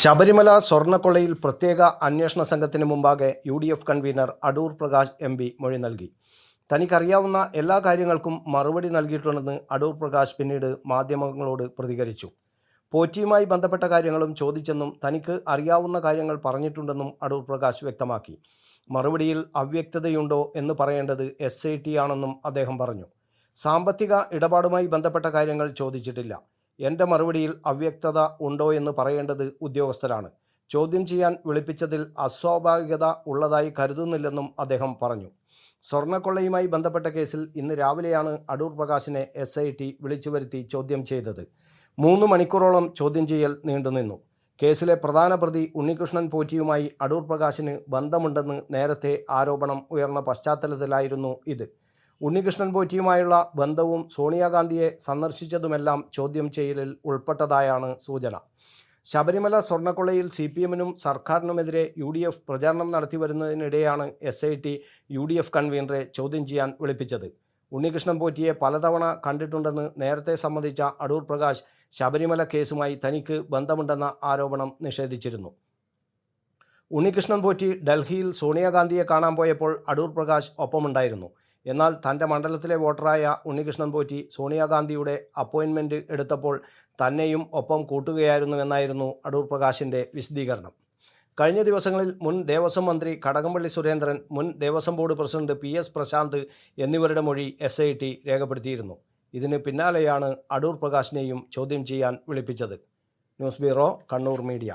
ശബരിമല സ്വർണക്കൊള്ളയിൽ പ്രത്യേക അന്വേഷണ സംഘത്തിന് മുമ്പാകെ U D F convener Adoor Prakash M P മൊഴി നൽകി. തനിക്കറിയാവുന്ന എല്ലാ കാര്യങ്ങൾക്കും മറുപടി നൽകിയിട്ടുണ്ടെന്ന് അടൂർ പ്രകാശ് പിന്നീട് മാധ്യമങ്ങളോട് പ്രതികരിച്ചു. പോറ്റിയുമായി ബന്ധപ്പെട്ട കാര്യങ്ങളും ചോദിച്ചെന്നും തനിക്ക് അറിയാവുന്ന കാര്യങ്ങൾ പറഞ്ഞിട്ടുണ്ടെന്നും അടൂർ പ്രകാശ് വ്യക്തമാക്കി. മറുപടിയിൽ അവ്യക്തതയുണ്ടോ എന്ന് പറയേണ്ടത് എസ് ആണെന്നും അദ്ദേഹം പറഞ്ഞു. സാമ്പത്തിക ഇടപാടുമായി ബന്ധപ്പെട്ട കാര്യങ്ങൾ ചോദിച്ചിട്ടില്ല. എന്റെ മറുപടിയിൽ അവ്യക്തത ഉണ്ടോ എന്ന് പറയേണ്ടത് ഉദ്യോഗസ്ഥരാണ്. ചോദ്യം ചെയ്യാൻ വിളിപ്പിച്ചതിൽ അസ്വാഭാവികത ഉള്ളതായി കരുതുന്നില്ലെന്നും അദ്ദേഹം പറഞ്ഞു. സ്വർണക്കൊള്ളയുമായി ബന്ധപ്പെട്ട കേസിൽ ഇന്ന് രാവിലെയാണ് അടൂർ പ്രകാശിനെ എസ് ഐ ടി വിളിച്ചു വരുത്തി ചോദ്യം ചെയ്തത്. മൂന്ന് മണിക്കൂറോളം ചോദ്യം ചെയ്യൽ നീണ്ടുനിന്നു കേസിലെ പ്രധാന പ്രതി ഉണ്ണികൃഷ്ണൻ പോറ്റിയുമായി അടൂർ പ്രകാശിന് ബന്ധമുണ്ടെന്ന് നേരത്തെ ആരോപണം ഉയർന്ന പശ്ചാത്തലത്തിലായിരുന്നു ഇത്. ഉണ്ണികൃഷ്ണൻ പോറ്റിയുമായുള്ള ബന്ധവും സോണിയാഗാന്ധിയെ സന്ദർശിച്ചതുമെല്ലാം ചോദ്യം ചെയ്യലിൽ ഉൾപ്പെട്ടതായാണ് സൂചന. ശബരിമല സ്വർണക്കൊള്ളയിൽ സി പി എമ്മിനും സർക്കാരിനുമെതിരെ യു ഡി എഫ് പ്രചാരണം നടത്തി വരുന്നതിനിടെയാണ് S I T U D F കൺവീനറെ ചോദ്യം ചെയ്യാൻ വിളിപ്പിച്ചത്. ഉണ്ണികൃഷ്ണൻ പോറ്റിയെ പലതവണ കണ്ടിട്ടുണ്ടെന്ന് നേരത്തെ സമ്മതിച്ച അടൂർ പ്രകാശ് ശബരിമല കേസുമായി തനിക്ക് ബന്ധമുണ്ടെന്ന ആരോപണം നിഷേധിച്ചിരുന്നു. ഉണ്ണികൃഷ്ണൻ പോറ്റി ഡൽഹിയിൽ സോണിയാഗാന്ധിയെ കാണാൻ പോയപ്പോൾ അടൂർ പ്രകാശ് ഒപ്പമുണ്ടായിരുന്നു. എന്നാൽ തന്റെ മണ്ഡലത്തിലെ വോട്ടറായ ഉണ്ണികൃഷ്ണൻ പോറ്റി സോണിയാഗാന്ധിയുടെ അപ്പോയിൻമെന്റ് എടുത്തപ്പോൾ തന്നെയും ഒപ്പം കൂട്ടുകയായിരുന്നുവെന്നായിരുന്നു അടൂർ പ്രകാശിന്റെ വിശദീകരണം. കഴിഞ്ഞ ദിവസങ്ങളിൽ മുൻ ദേവസ്വം മന്ത്രി കടകംപള്ളി സുരേന്ദ്രൻ മുൻ Devaswom board president P S Prashanth എന്നിവരുടെ മൊഴി എസ് ഐ ടി രേഖപ്പെടുത്തിയിരുന്നു. ഇതിന് പിന്നാലെയാണ് അടൂർ പ്രകാശിനെയും ചോദ്യം ചെയ്യാൻ വിളിപ്പിച്ചത്. News bureau Kannur media.